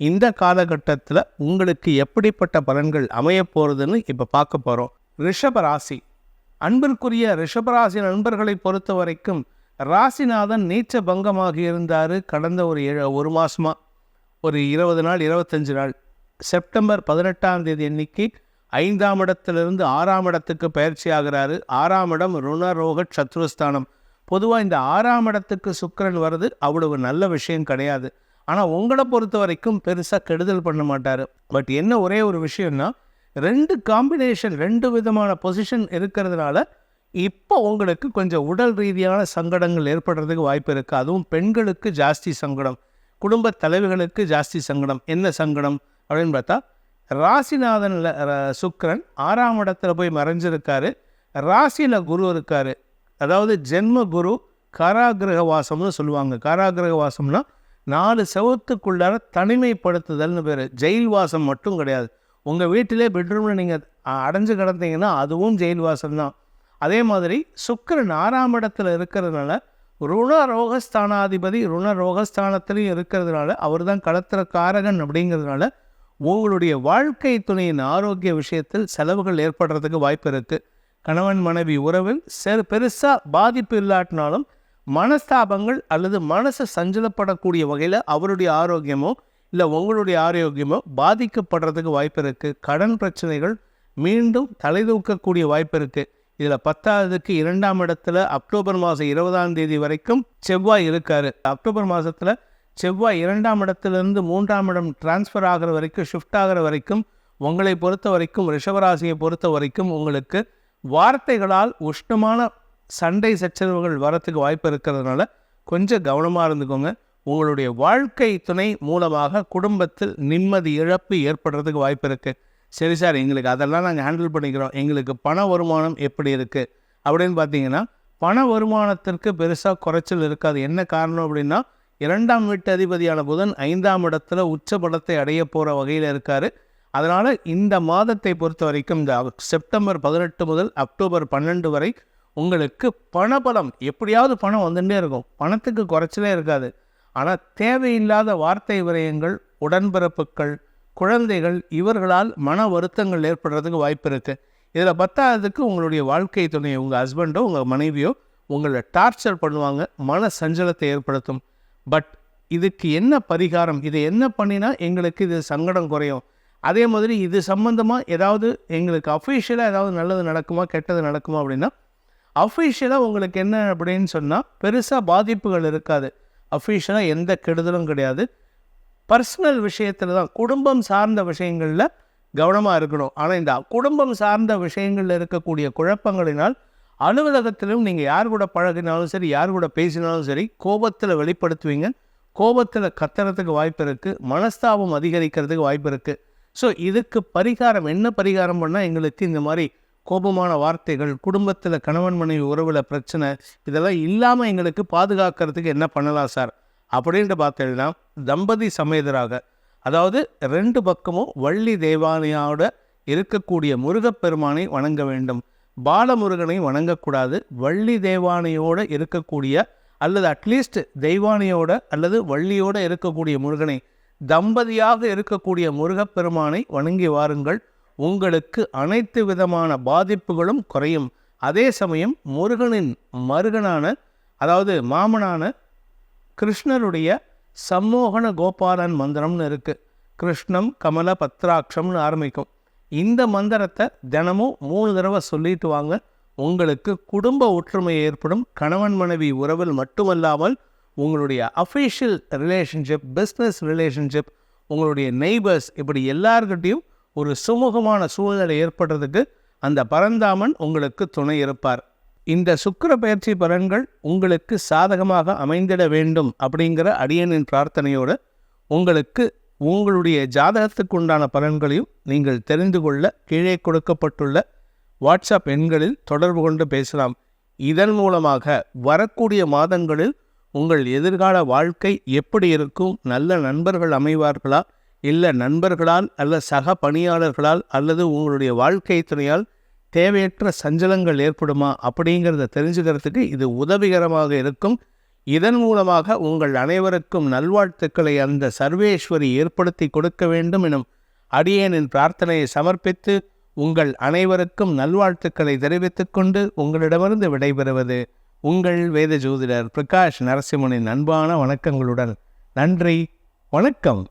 இந்த காலகட்டத்தில் உங்களுக்கு எப்படிப்பட்ட பலன்கள் அமைய போகிறதுன்னு இப்போ பார்க்க போகிறோம் ரிஷப ராசி. அன்பிற்குரிய ரிஷபராசி நண்பர்களை பொறுத்த வரைக்கும் ராசிநாதன் நீச்ச பங்கமாக இருந்தார் கடந்த ஒரு ஏழு ஒரு மாதமாக ஒரு இருபது நாள் இருபத்தஞ்சு நாள். செப்டம்பர் பதினெட்டாம் தேதி அன்னைக்கு ஐந்தாம் இடத்திலிருந்து ஆறாம் இடத்துக்கு பயிற்சி ஆகிறாரு. ஆறாம் இடம் ருணரோக சத்ருஸ்தானம். பொதுவாக இந்த ஆறாம் இடத்துக்கு சுக்கரன் வர்றது அவ்வளவு நல்ல விஷயம் கிடையாது. ஆனால் உங்களை பொறுத்த வரைக்கும் பெருசாக கெடுதல் பண்ண மாட்டார். பட் என்ன ஒரே ஒரு விஷயம்னா ரெண்டு காம்பினேஷன் ரெண்டு விதமான பொசிஷன் இருக்கிறதுனால இப்போ உங்களுக்கு கொஞ்சம் உடல் ரீதியான சங்கடங்கள் ஏற்படுறதுக்கு வாய்ப்பு இருக்குது அதுவும் பெண்களுக்கு ஜாஸ்தி சங்கடம் குடும்ப தலைவிகளுக்கு ஜாஸ்தி சங்கடம். என்ன சங்கடம் அப்படின்னு பார்த்தா ராசிநாதனில் சுக்கரன் ஆறாம் இடத்துல போய் மறைஞ்சிருக்காரு. ராசியில் குரு இருக்கார். அதாவது ஜென்ம குரு காராகிரக வாசம்னு சொல்லுவாங்க. காராகிரக வாசம்னா நாலு செவத்துக்குள்ளார தனிமைப்படுத்துதல்னு பேர். ஜெயில் வாசம் மட்டும் கிடையாது. உங்கள் வீட்டிலே பெட்ரூமில் நீங்கள் அடைஞ்சு கிடந்தீங்கன்னா அதுவும் ஜெயில் வாசம் தான் அதே மாதிரி சுக்கரன் ஆறாம் இடத்துல இருக்கிறதுனால ருண ரோகஸ்தானாதிபதி ருண ரோகஸ்தானத்திலையும் இருக்கிறதுனால அவர் தான் களத்திர காரகன் அப்படிங்கிறதுனால உங்களுடைய வாழ்க்கை துணையின் ஆரோக்கிய விஷயத்தில் செலவுகள் ஏற்படுறதுக்கு வாய்ப்பு இருக்குது கணவன் மனைவி உறவில் செரு பெருசாக பாதிப்பு இல்லாட்டினாலும் மனஸ்தாபங்கள் அல்லது மனசை சஞ்சலப்படக்கூடிய வகையில் அவருடைய ஆரோக்கியமோ இல்லை உங்களுடைய ஆரோக்கியமோ பாதிக்கப்படுறதுக்கு வாய்ப்பு இருக்குது கடன் பிரச்சனைகள் மீண்டும் தலை தூக்கக்கூடிய வாய்ப்பு இருக்குது இதில் பத்தாவதுக்கு இரண்டாம் இடத்துல அக்டோபர் மாதம் இருபதாம் தேதி வரைக்கும் செவ்வாய் இருக்கார். அக்டோபர் மாதத்தில் செவ்வாய் இரண்டாம் இடத்துலேருந்து மூன்றாம் இடம் டிரான்ஸ்ஃபர் ஆகிற வரைக்கும் ஷிஃப்ட் ஆகிற வரைக்கும் உங்களை பொறுத்த வரைக்கும் ரிஷபராசியை பொறுத்த வரைக்கும் உங்களுக்கு வார்த்தைகளால் உஷ்ணமான சண்டை சச்சரவுகள் வரத்துக்கு வாய்ப்பு இருக்கிறதுனால கொஞ்சம் கவனமாக இருந்துக்கோங்க. உங்களுடைய வாழ்க்கை துணை மூலமாக குடும்பத்தில் நிம்மதி இழப்பு ஏற்படுறதுக்கு வாய்ப்பு இருக்குது சரி சார் எங்களுக்கு அதெல்லாம் நாங்கள் ஹேண்டில் பண்ணிக்கிறோம். எங்களுக்கு பண வருமானம் எப்படி இருக்குது அப்படின்னு பார்த்தீங்கன்னா பண வருமானத்திற்கு பெருசாக குறைச்சல் இருக்காது. என்ன காரணம் அப்படின்னா இரண்டாம் வீட்டு அதிபதியான புதன் ஐந்தாம் இடத்துல உச்ச பலத்தை அடைய போகிற வகையில் இருக்கார். அதனால் இந்த மாதத்தை பொறுத்த வரைக்கும் இந்த செப்டம்பர் பதினெட்டு முதல் அக்டோபர் பன்னெண்டு வரை உங்களுக்கு பணபலம் எப்படியாவது பணம் வந்துட்டே இருக்கும். பணத்துக்கு குறைச்சலே இருக்காது. ஆனால் தேவையில்லாத வார்த்தை விரயங்கள் உடன்பிறப்புகள் குழந்தைகள் இவர்களால் மன வருத்தங்கள் ஏற்படுறதுக்கு வாய்ப்பு இருக்குது இதில் பத்தாவதுக்கு உங்களுடைய வாழ்க்கை துணை உங்கள் ஹஸ்பண்டோ உங்கள் மனைவியோ உங்களை டார்ச்சர் பண்ணுவாங்க மன சஞ்சலத்தை ஏற்படுத்தும். பட் இதுக்கு என்ன பரிகாரம்? இதை என்ன பண்ணினா எங்களுக்கு இது சங்கடம் குறையும். அதே மாதிரி இது சம்மந்தமாக ஏதாவது எங்களுக்கு அஃபீஷியலாக ஏதாவது நல்லது நடக்குமா கெட்டது நடக்குமா அப்படின்னா அஃபீஷியலாக உங்களுக்கு என்ன அப்படின்னு சொன்னால் பெருசாக பாதிப்புகள் இருக்காது. அஃபீஷியலாக எந்த கெடுதலும் கிடையாது. பர்சனல் விஷயத்தில் தான் குடும்பம் சார்ந்த விஷயங்களில் கவனமாக இருக்கணும். ஆனால் இந்த குடும்பம் சார்ந்த விஷயங்களில் இருக்கக்கூடிய குழப்பங்களினால் அலுவலகத்திலும் நீங்கள் யார் கூட பழகினாலும் சரி யார் கூட பேசினாலும் சரி கோபத்தில் வெளிப்படுத்துவீங்க. கோபத்தில் கத்துறதுக்கு வாய்ப்பு இருக்குது மனஸ்தாபம் அதிகரிக்கிறதுக்கு வாய்ப்பு இருக்குது ஸோ இதுக்கு பரிகாரம் என்ன பரிகாரம் பண்ணால் எங்களுக்கு இந்த மாதிரி கோபமான வார்த்தைகள் குடும்பத்தில் கணவன் மனைவி உறவில் பிரச்சனை இதெல்லாம் இல்லாமல் எங்களுக்கு பாதுகாக்கிறதுக்கு என்ன பண்ணலாம் சார்? அப்படின்ட்டு பார்த்தீங்கன்னா தம்பதி சமேதராக அதாவது ரெண்டு பக்கமும் வள்ளி தேவானையோட இருக்கக்கூடிய முருகப்பெருமானை வணங்க வேண்டும். பாலமுருகனை வணங்கக்கூடாது. வள்ளி தேவானையோடு இருக்கக்கூடிய அல்லது அட்லீஸ்ட் தெய்வானையோட அல்லது வள்ளியோட இருக்கக்கூடிய முருகனை தம்பதியாக இருக்கக்கூடிய முருகப்பெருமானை வணங்கி வாருங்கள். உங்களுக்கு அனைத்து விதமான பாதிப்புகளும் குறையும். அதே சமயம் முருகனின் மருகனான அதாவது மாமனான கிருஷ்ணருடைய சம்மோகன கோபாலன் மந்திரம்னு இருக்குது கிருஷ்ணம் கமல பத்ராட்சம்னு ஆரம்பிக்கும். இந்த மந்திரத்தை தினமும் மூணு தடவை சொல்லிட்டு வாங்க. உங்களுக்கு குடும்ப ஒற்றுமை ஏற்படும். கணவன் மனைவி உறவில் மட்டுமல்லாமல் உங்களுடைய அஃபிஷியல் ரிலேஷன்ஷிப் பிஸ்னஸ் ரிலேஷன்ஷிப் உங்களுடைய நெய்பர்ஸ் இப்படி எல்லார்கிட்டையும் ஒரு சுமூகமான சூழ்நிலை ஏற்படுறதுக்கு அந்த பரந்தாமன் உங்களுக்கு துணை இருப்பார். இந்த சுக்கிர பயிற்சி பலன்கள் உங்களுக்கு சாதகமாக அமைந்திட வேண்டும் அப்படிங்கிற அடியனின் பிரார்த்தனையோடு உங்களுக்கு உங்களுடைய ஜாதகத்துக்கு உண்டான பலன்களையும் நீங்கள் தெரிந்து கொள்ள கீழே கொடுக்கப்பட்டுள்ள வாட்ஸ்அப் எண்களில் தொடர்பு கொண்டு பேசலாம். இதன் மூலமாக வரக்கூடிய மாதங்களில் உங்கள் எதிர்கால வாழ்க்கை எப்படி இருக்கும் நல்ல நண்பர்கள் அமைவார்களா இல்லை நண்பர்களால் அல்ல சக பணியாளர்களால் அல்லது உங்களுடைய வாழ்க்கை துணையால் தேவையற்ற சஞ்சலங்கள் ஏற்படுமா அப்படிங்கிறத தெரிஞ்சுக்கிறதுக்கு இது உதவிகரமாக இருக்கும். இதன் மூலமாக உங்கள் அனைவருக்கும் நல்வாழ்த்துக்களை அந்த சர்வேஸ்வரி ஏற்படுத்தி கொடுக்க வேண்டும் எனும் அடியேனின் பிரார்த்தனையை சமர்ப்பித்து உங்கள் அனைவருக்கும் நல்வாழ்த்துக்களை தெரிவித்துக் கொண்டு உங்களிடமிருந்து விடைபெறுவது உங்கள் வேத ஜோதிடர் பிரகாஷ் நரசிம்மனின் அன்பான வணக்கங்களுடன். நன்றி வணக்கம்.